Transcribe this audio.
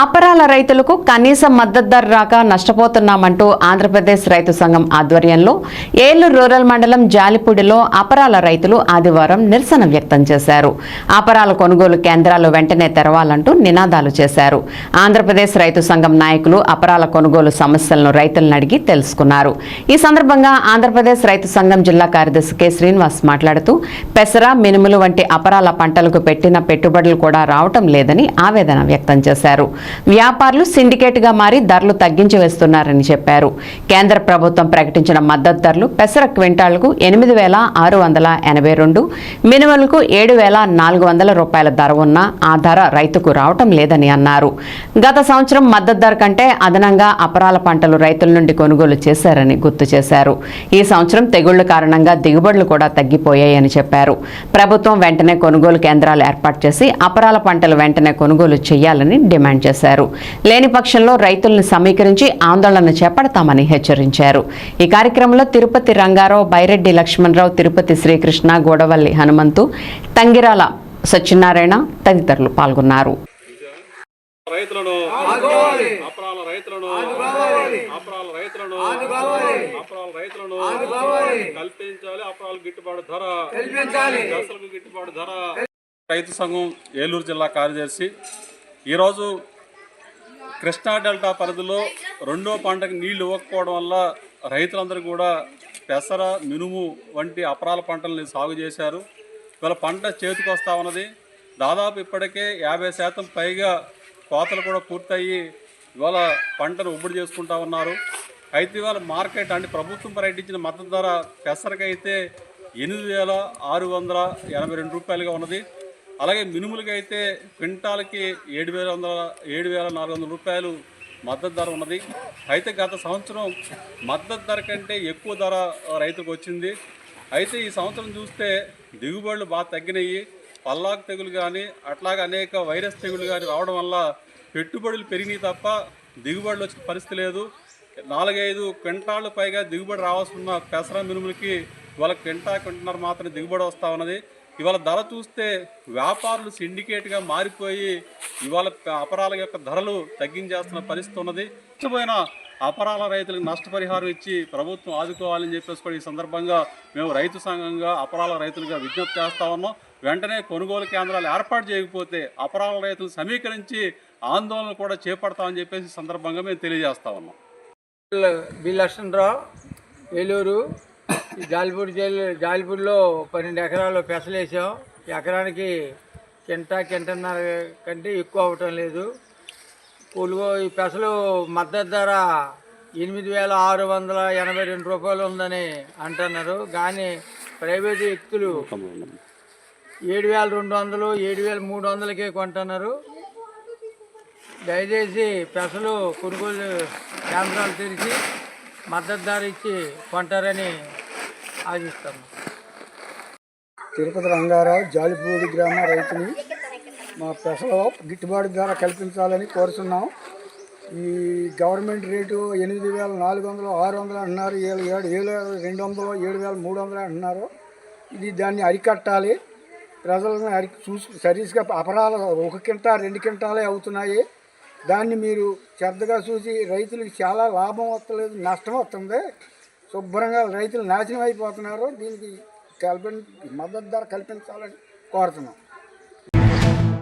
అపరాల రైతులకు కనీస మద్దతు ధర రాక నష్టపోతున్నామంటూ ఆంధ్రప్రదేశ్ రైతు సంఘం ఆధ్వర్యంలో ఏలూరు రూరల్ మండలం జాలిపూడిలో అపరాల రైతులు ఆదివారం నిరసన వ్యక్తం చేశారు. అపరాల కొనుగోలు కేంద్రాలు వెంటనే తెరవాలంటూ నినాదాలు చేశారు. ఆంధ్రప్రదేశ్ రైతు సంఘం నాయకులు అపరాల కొనుగోలు సమస్యలను రైతులను అడిగి తెలుసుకున్నారు. ఈ సందర్భంగా ఆంధ్రప్రదేశ్ రైతు సంఘం జిల్లా కార్యదర్శి కె. శ్రీనివాస్ మాట్లాడుతూ పెసర మినుములు వంటి అపరాల పంటలకు పెట్టిన పెట్టుబడులు కూడా రావటం లేదని ఆవేదన వ్యక్తం చేశారు. వ్యాపారులు సిండికేట్గా మారి ధరలు తగ్గించి వేస్తున్నారని చెప్పారు. కేంద్ర ప్రభుత్వం ప్రకటించిన మద్దతు ధరలు పెసర క్వింటాళ్ళకు ఎనిమిది వేల ఆరు వందల ఎనభై రెండు మినుములకు ఏడు వేల నాలుగు వందల రూపాయల ధర ఉన్నా ఆ ధర రైతుకు రావటం లేదని అన్నారు. గత సంవత్సరం మద్దతు ధర కంటే అదనంగా అపరాల పంటలు రైతుల నుండి కొనుగోలు చేశారని గుర్తు చేశారు. ఈ సంవత్సరం తెగుళ్ళ కారణంగా దిగుబడులు కూడా తగ్గిపోయాయని చెప్పారు. ప్రభుత్వం వెంటనే కొనుగోలు కేంద్రాలు ఏర్పాటు చేసి అపరాల పంటలు వెంటనే కొనుగోలు చేయాలని డిమాండ్ చేశారు. లేని పక్షంలో రైతులను సమీకరించి ఆందోళన చేపడతామని హెచ్చరించారు. ఈ కార్యక్రమంలో తిరుపతి రంగారావు బైరెడ్డి లక్ష్మణరావు తిరుపతి శ్రీకృష్ణ గోడవల్లి హనుమంతు తంగిరాల సత్యనారాయణ తదితరులు పాల్గొన్నారు. రైతులను అపరాల రైతులను అపరాల రైతులను అపరాల రైతులను కల్పించాలి. అపరాల గిట్టుబాటు ధర. దశలకు గిట్టుబాటు ధర. రైతు సంఘం ఏలూరు జిల్లా కార్యదర్శి ఈరోజు కృష్ణా డెల్టా పరిధిలో రెండో పంటకు నీళ్ళు ఇవ్వకపోవడం వల్ల రైతులందరూ కూడా పెసర మినుము వంటి అపరాల పంటల్ని సాగు చేశారు. ఇవాళ పంట చేతికి వస్తూ ఉన్నది. దాదాపు ఇప్పటికే యాభై శాతం పైగా కోతలు కూడా పూర్తయ్యి ఇవాళ పంటను ఉబ్బడి చేసుకుంటా ఉన్నారు. అయితే ఇవాళ మార్కెట్ అంటే ప్రభుత్వం ప్రకటించిన మద్దతు ధర పెసరకైతే ఎనిమిది వేల ఆరు వందల ఎనభై రెండు రూపాయలుగా ఉన్నది. అలాగే మినుములకి అయితే క్వింటాల్కి ఏడు వేల వందల ఏడు వేల నాలుగు వందల రూపాయలు మద్దతు ధర ఉన్నది. అయితే గత సంవత్సరం మద్దతు ధర కంటే ఎక్కువ ధర రైతుకు వచ్చింది. అయితే ఈ సంవత్సరం చూస్తే దిగుబడులు బాగా తగ్గినాయి. పల్లాకు తెగులు కానీ అట్లాగే అనేక వైరస్ తెగులు కానీ రావడం వల్ల పెట్టుబడులు పెరిగినాయి తప్ప దిగుబడులు వచ్చిన పరిస్థితి లేదు. నాలుగైదు క్వింటాళ్ళు పైగా దిగుబడి రావాల్సిన పెసర మినుములకి వాళ్ళ క్వింటా క్వింటన్నర మాత్రమే దిగుబడి వస్తూ ఉన్నది. ఇవాళ ధర చూస్తే వ్యాపారులు సిండికేట్గా మారిపోయి ఇవాళ అపరాల యొక్క ధరలు తగ్గించేస్తున్న పరిస్థితి ఉన్నది. నష్టపోయిన అపరాల రైతులకు నష్టపరిహారం ఇచ్చి ప్రభుత్వం ఆదుకోవాలని చెప్పేసి కూడా ఈ సందర్భంగా మేము రైతు సంఘంగా అపరాల రైతులుగా విజ్ఞప్తి చేస్తా ఉన్నాం. వెంటనే కొనుగోలు కేంద్రాలు ఏర్పాటు చేయకపోతే అపరాల రైతులు సమీకరించి ఆందోళన కూడా చేపడతామని చెప్పేసి సందర్భంగా మేము తెలియజేస్తా ఉన్నాం. బి లక్ష్మణరావు ఏలూరు జాలిపూడి జైలు జాలిపూడిలో పన్నెండు ఎకరాలు పెసలేసాం. ఎకరానికి కింట కింటన్నర కంటే ఎక్కువ అవటం లేదు. కొలుగో ఈ పెసలు మద్దతు ధర ఎనిమిది వేల ఆరు వందల ఎనభై రెండు రూపాయలు ఉందని అంటున్నారు. కానీ ప్రైవేటు వ్యక్తులు ఏడు వేల రెండు వందలు ఏడు వేల మూడు వందలకే కొంటున్నారు. దయచేసి పెసలు కొనుగోలు కేంద్రాలు తెరిచి మద్దతు ధర ఇచ్చి కొంటారని ఆశిస్తాము. తిరుపతి రంగారావు జాలిపూడి గ్రామ రైతుని మా పెసలో గిట్టుబాటు ధర కల్పించాలని కోరుతున్నాం ఈ గవర్నమెంట్ రేటు ఎనిమిది వేల నాలుగు వందలు ఆరు వందలు అంటున్నారు. ఏడు ఏడు ఏడు రెండు వందలు ఏడు వేల మూడు వందలు అంటున్నారు. ఇది దాన్ని అరికట్టాలి. ప్రజలను అరి చూసి సరీస్గా అపరాలు ఒక కింటా రెండు కింటాలే అవుతున్నాయి. దాన్ని మీరు శ్రద్ధగా చూసి రైతులకు చాలా లాభం వస్తలేదు నష్టం వస్తుంది. శుభ్రంగా రైతులు నాశనం అయిపోతున్నారు. దీనికి కల్పించ మద్దతు ధర కల్పించాలని కోరుతున్నాం.